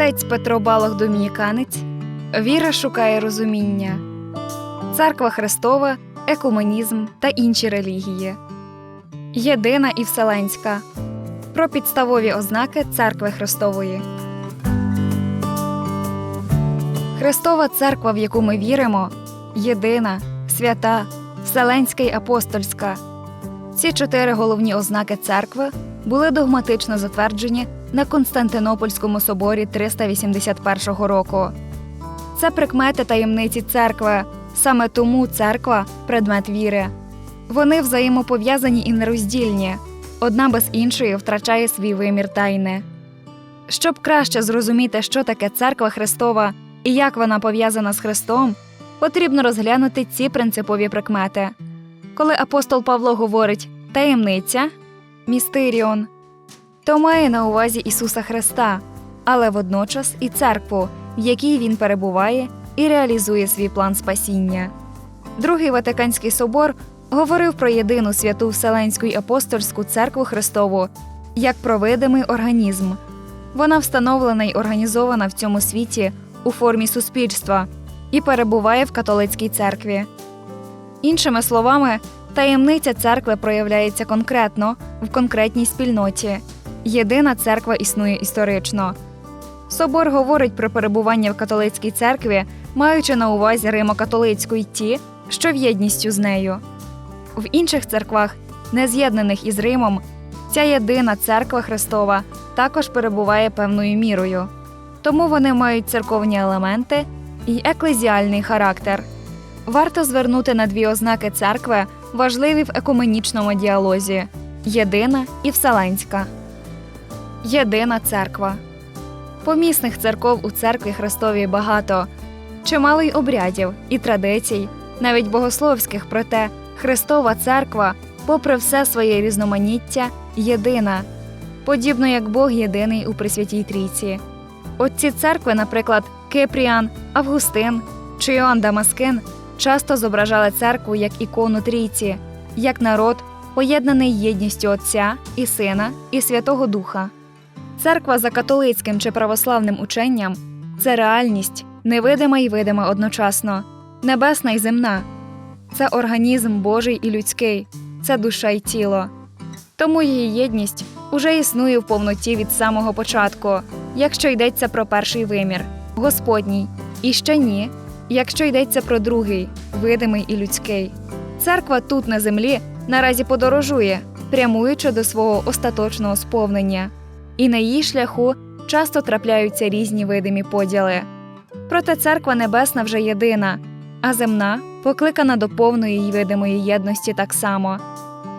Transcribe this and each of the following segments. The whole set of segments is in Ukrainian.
Отець Петро Балох Домініканець. Віра шукає розуміння. Церква Христова, екуменізм та інші релігії. Єдина і вселенська. Про підставові ознаки Церкви Христової. Христова церква, в яку ми віримо, єдина, свята, вселенська й апостольська. Ці чотири головні ознаки церкви були догматично затверджені на Константинопольському соборі 381 року. Це прикмети таємниці церкви. Саме тому церква предмет віри. Вони взаємопов'язані і нероздільні. Одна без іншої втрачає свій вимір тайни. Щоб краще зрозуміти, що таке церква Христова і як вона пов'язана з Христом, потрібно розглянути ці принципові прикмети. Коли апостол Павло говорить таємниця, містеріон, то має на увазі Ісуса Христа, але водночас і церкву, в якій він перебуває і реалізує свій план спасіння. Другий Ватиканський собор говорив про єдину святу Вселенську й апостольську церкву Христову як про видимий організм. Вона встановлена й організована в цьому світі у формі суспільства і перебуває в католицькій церкві. Іншими словами, таємниця церкви проявляється конкретно в конкретній спільноті. Єдина церква існує історично. Собор говорить про перебування в католицькій церкві, маючи на увазі Римо-католицьку й ті, що в єдністю з нею. В інших церквах, не з'єднаних із Римом, ця єдина церква Христова також перебуває певною мірою. Тому вони мають церковні елементи і еклезіальний характер. Варто звернути на дві ознаки церкви, важливі в екуменічному діалозі єдина і вселенська. Єдина церква. Помісних церков у церкві Христовій багато, чимало й обрядів і традицій, навіть богословських, проте Христова церква, попри все своє різноманіття, єдина, подібно як Бог єдиний у Пресвятій Трійці. Отці церкви, наприклад, Кипріан, Августин чи Іоанн Дамаскин, часто зображали церкву як ікону трійці, як народ, поєднаний єдністю Отця і Сина і Святого Духа. Церква за католицьким чи православним ученням це реальність, невидима і видима одночасно, небесна і земна. Це організм Божий і людський, це душа й тіло. Тому її єдність уже існує в повноті від самого початку, якщо йдеться про перший вимір Господній, і ще ні, якщо йдеться про другий видимий і людський. Церква тут на землі наразі подорожує, прямуючи до свого остаточного сповнення, і на її шляху часто трапляються різні видимі поділи. Проте церква небесна вже єдина, а земна покликана до повної й видимої єдності так само.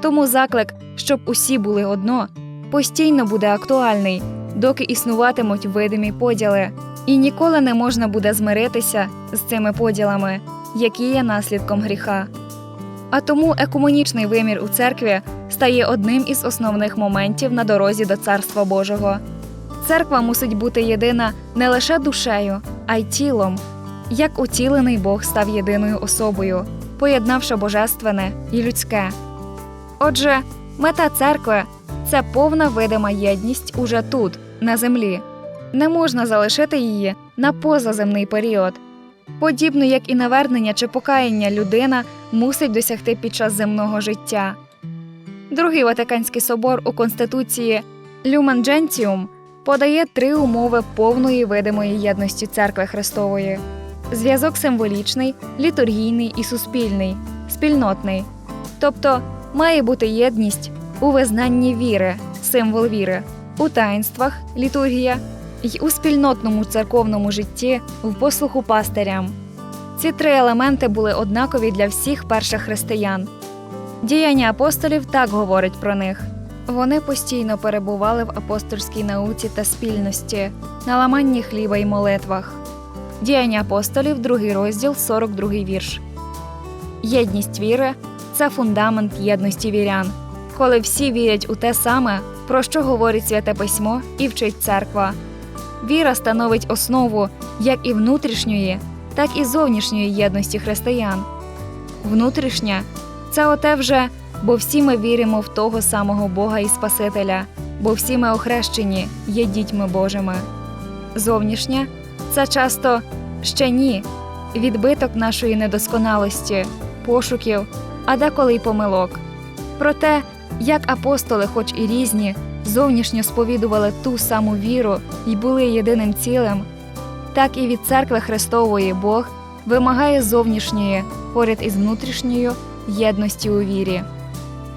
Тому заклик, щоб усі були одно, постійно буде актуальний, доки існуватимуть видимі поділи, і ніколи не можна буде змиритися з цими поділами, які є наслідком гріха. А тому екуменічний вимір у церкві стає одним із основних моментів на дорозі до Царства Божого. Церква мусить бути єдина не лише душею, а й тілом, як уцілений Бог став єдиною особою, поєднавши божественне і людське. Отже, мета церкви це повна видима єдність уже тут, на землі. Не можна залишити її на позаземний період. Подібно як і навернення чи покаяння людина мусить досягти під час земного життя. Другий Ватиканський собор у Конституції Люмен Джентіум подає три умови повної видимої єдності церкви Христової: зв'язок символічний, літургійний і суспільний, спільнотний. Тобто має бути єдність у визнанні віри, символ віри, у таїнствах, літургія й у спільнотному церковному житті в послуху пастирям. Ці три елементи були однакові для всіх перших християн. Діяння апостолів так говорить про них. Вони постійно перебували в апостольській науці та спільності, на ламанні хліба й молитвах. Діяння апостолів, другий розділ, 42 вірш. Єдність віри це фундамент єдності вірян, коли всі вірять у те саме, про що говорить святе письмо і вчить церква. Віра становить основу як і внутрішньої, так і зовнішньої єдності християн. Внутрішня це оте вже, бо всі ми віримо в того самого Бога і Спасителя, бо всі ми охрещені, є дітьми Божими. Зовнішнє це часто ще ні, відбиток нашої недосконалості, пошуків, а деколи й помилок. Проте, як апостоли, хоч і різні, зовнішньо сповідували ту саму віру і були єдиним цілим, так і від церкви Христової Бог вимагає зовнішньої, поряд із внутрішньою єдності у вірі.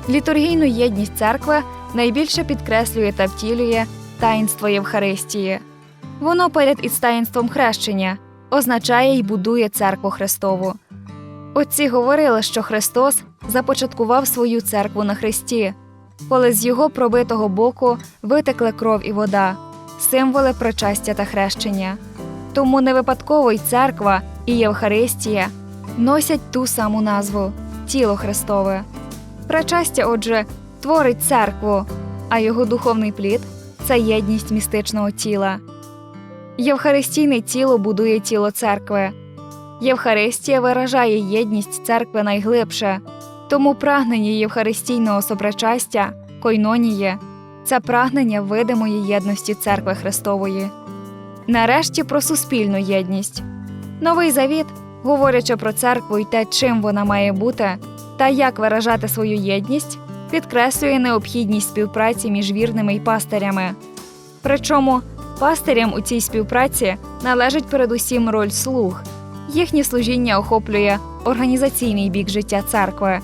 Літургійну єдність церкви найбільше підкреслює та втілює таїнство Євхаристії. Воно поряд із таїнством хрещення означає й будує церкву Христову. Отці говорили, що Христос започаткував свою церкву на Христі, коли з його пробитого боку витекли кров і вода, символи причастя та хрещення. Тому не випадково й церква і Євхаристія носять ту саму назву тіло Христове. Причастя, отже, творить церкву, а його духовний плід це єдність містичного тіла. Євхаристійне тіло будує тіло церкви. Євхаристія виражає єдність церкви найглибше, тому прагнення євхаристійного сопричастя, койноніє це прагнення видимої єдності церкви Христової. Нарешті про суспільну єдність. Новий завіт, говорячи про церкву і те, чим вона має бути, та як виражати свою єдність, підкреслює необхідність співпраці між вірними й пастирями. Причому пастирям у цій співпраці належить передусім роль слуг. Їхнє служіння охоплює організаційний бік життя церкви,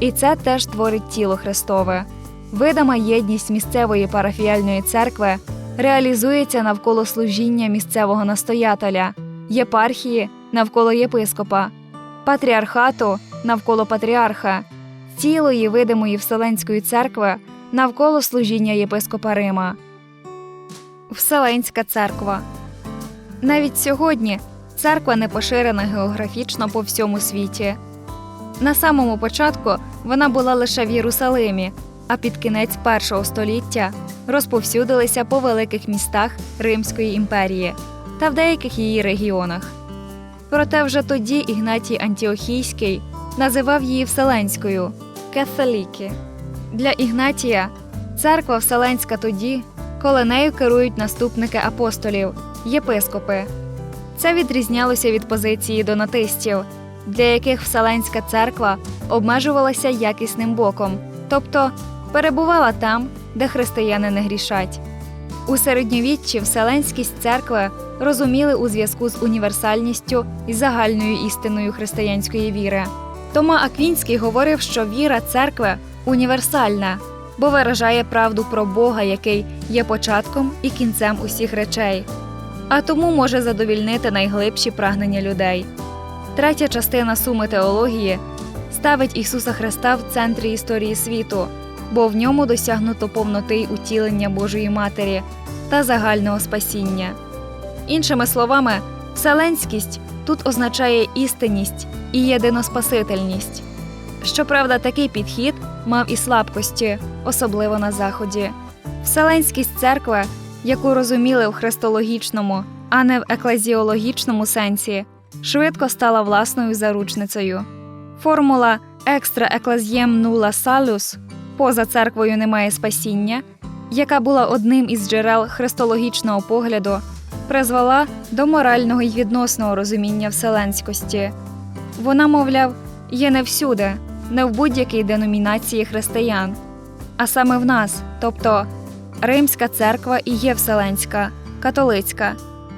і це теж творить тіло Христове. Видима єдність місцевої парафіяльної церкви реалізується навколо служіння місцевого настоятеля, єпархії навколо єпископа, патріархату навколо патріарха, цілої видимої Вселенської церкви навколо служіння єпископа Рима. Вселенська церква. Навіть сьогодні церква не поширена географічно по всьому світі. На самому початку вона була лише в Єрусалимі, а під кінець першого століття розповсюдилися по великих містах Римської імперії та в деяких її регіонах. Проте вже тоді Ігнатій Антіохійський називав її Вселенською католіки. Для Ігнатія церква Вселенська тоді, коли нею керують наступники апостолів, єпископи. Це відрізнялося від позиції донатистів, для яких Вселенська церква обмежувалася якісним боком, тобто перебувала там, де християни не грішать. У середньовіччі Вселенськість церкви розуміли у зв'язку з універсальністю і загальною істиною християнської віри. Тома Аквінський говорив, що віра церкви універсальна, бо виражає правду про Бога, який є початком і кінцем усіх речей, а тому може задовільнити найглибші прагнення людей. Третя частина суми теології ставить Ісуса Христа в центрі історії світу, бо в ньому досягнуто повноти й утілення Божої Матері та загального спасіння. Іншими словами, вселенськість тут означає істинність і єдиноспасительність. Щоправда, такий підхід мав і слабкості, особливо на Заході. Вселенськість церкви, яку розуміли в христологічному, а не в еклезіологічному сенсі, швидко стала власною заручницею. Формула екстра еклезієм нула салюс поза церквою немає спасіння, яка була одним із джерел христологічного погляду, призвела до морального й відносного розуміння вселенськості. Вона, мовляв, є не всюди, не в будь-якій деномінації християн, а саме в нас, тобто Римська церква і є вселенська, католицька,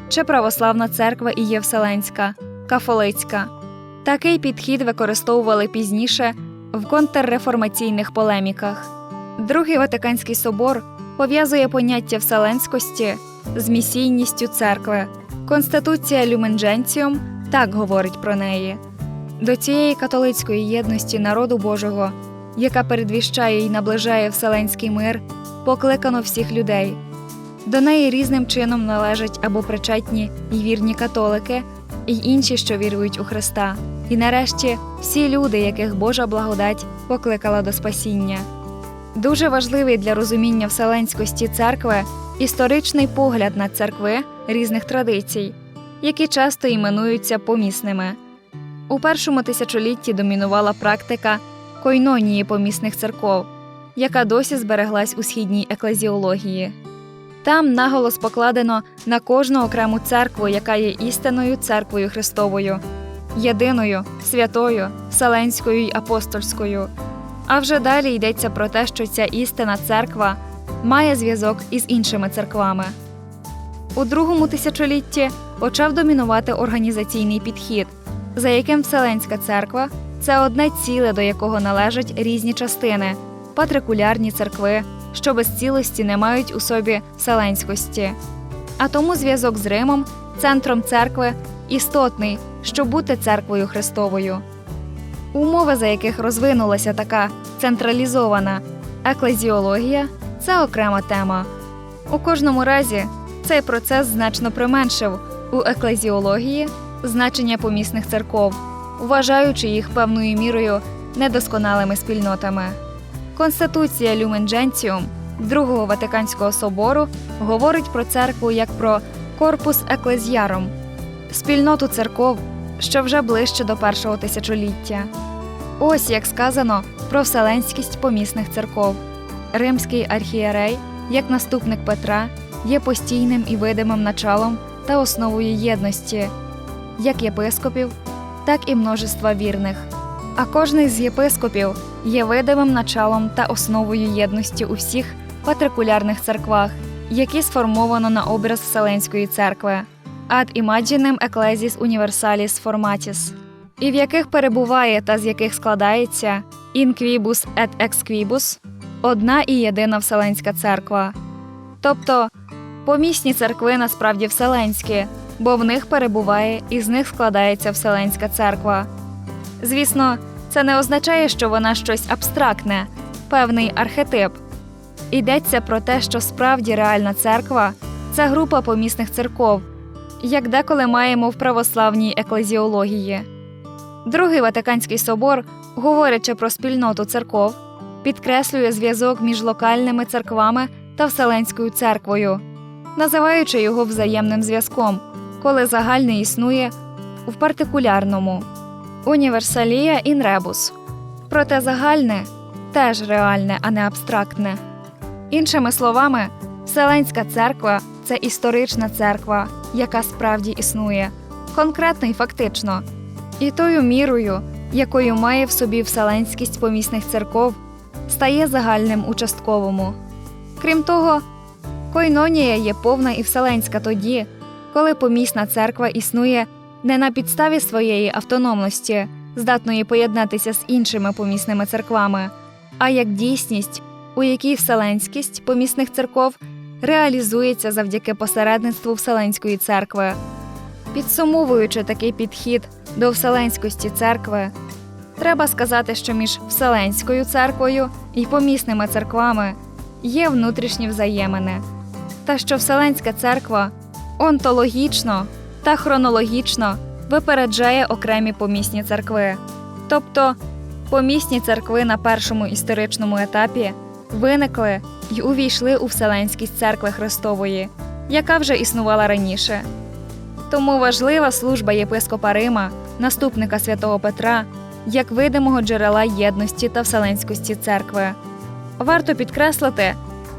чи православна церква і є вселенська, кафолицька. Такий підхід використовували пізніше в контрреформаційних полеміках. Другий Ватиканський собор пов'язує поняття вселенськості з місійністю церкви. Конституція Люмендженціум так говорить про неї. До цієї католицької єдності народу Божого, яка передвіщає і наближає вселенський мир, покликано всіх людей. До неї різним чином належать або причетні й вірні католики, і інші, що вірують у Христа, і нарешті всі люди, яких Божа благодать покликала до спасіння. Дуже важливий для розуміння вселенськості церкви історичний погляд на церкви різних традицій, які часто іменуються помісними. У першому тисячолітті домінувала практика койнонії помісних церков, яка досі збереглась у східній еклезіології. Там наголос покладено на кожну окрему церкву, яка є істинною церквою Христовою, єдиною, святою, Вселенською й апостольською. А вже далі йдеться про те, що ця істина церква має зв'язок із іншими церквами. У другому тисячолітті почав домінувати організаційний підхід, за яким Вселенська церква це одне ціле, до якого належать різні частини, патрикулярні церкви, що без цілості не мають у собі вселенськості. А тому зв'язок з Римом, центром церкви, істотний, щоб бути церквою Христовою. Умови, за яких розвинулася така централізована еклезіологія, це окрема тема. У кожному разі цей процес значно применшив у еклезіології значення помісних церков, вважаючи їх певною мірою недосконалими спільнотами. Конституція Люмен Джентіум Другого Ватиканського собору говорить про церкву як про корпус еклезіаром, спільноту церков, що вже ближче до першого тисячоліття. Ось як сказано про вселенськість помісних церков. Римський архієрей, як наступник Петра, є постійним і видимим началом та основою єдності, як єпископів, так і множества вірних. А кожний з єпископів є видимим началом та основою єдності у всіх патрикулярних церквах, які сформовано на образ Вселенської церкви ad imaginem ecclesis universalis formatis, і в яких перебуває та з яких складається in quibus et ex quibus одна і єдина Вселенська церква. Тобто помісні церкви насправді вселенські, бо в них перебуває і з них складається Вселенська церква. Звісно, це не означає, що вона щось абстрактне, певний архетип. Йдеться про те, що справді реальна церква це група помісних церков, як деколи маємо в православній еклезіології. Другий Ватиканський собор, говорячи про спільноту церков, підкреслює зв'язок між локальними церквами та Вселенською церквою, називаючи його взаємним зв'язком, коли загальне існує в партикулярному універсалія ін ребус. Проте загальне теж реальне, а не абстрактне. Іншими словами, Вселенська церква це історична церква, яка справді існує, конкретно і фактично, і тою мірою, якою має в собі вселенськість помісних церков, стає загальним участковому. Крім того, койнонія є повна і вселенська тоді, коли помісна церква існує не на підставі своєї автономності, здатної поєднатися з іншими помісними церквами, а як дійсність, у якій вселенськість помісних церков реалізується завдяки посередництву Вселенської церкви. Підсумовуючи такий підхід до вселенськості церкви, треба сказати, що між Вселенською церквою і помісними церквами є внутрішні взаємини, та що Вселенська церква онтологічно та хронологічно випереджає окремі помісні церкви. Тобто помісні церкви на першому історичному етапі виникли й увійшли у Вселенськість церкви Христової, яка вже існувала раніше. Тому важлива служба єпископа Рима, наступника святого Петра, як видимого джерела єдності та вселенськості церкви. Варто підкреслити,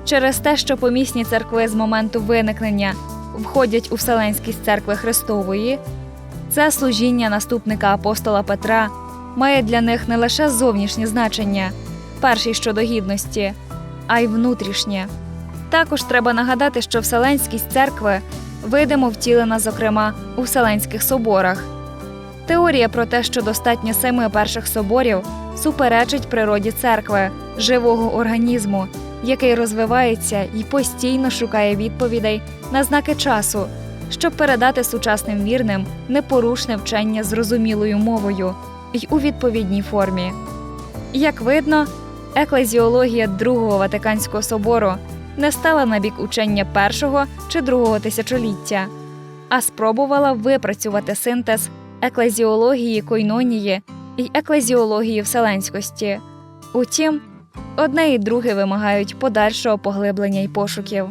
через те, що помісні церкви з моменту виникнення входять у Вселенськість церкви Христової, це служіння наступника апостола Петра має для них не лише зовнішнє значення, перший щодо гідності, а й внутрішнє. Також треба нагадати, що Вселенськість церкви видимо втілена, зокрема, у Вселенських соборах. Теорія про те, що достатньо семи перших соборів, суперечить природі церкви, живого організму, який розвивається і постійно шукає відповідей на знаки часу, щоб передати сучасним вірним непорушне вчення зрозумілою мовою й у відповідній формі. Як видно, еклезіологія Другого Ватиканського собору не стала на бік учення першого чи другого тисячоліття, а спробувала випрацювати синтез еклезіології койнонії і еклезіології вселенськості. Утім, одне і друге вимагають подальшого поглиблення й пошуків.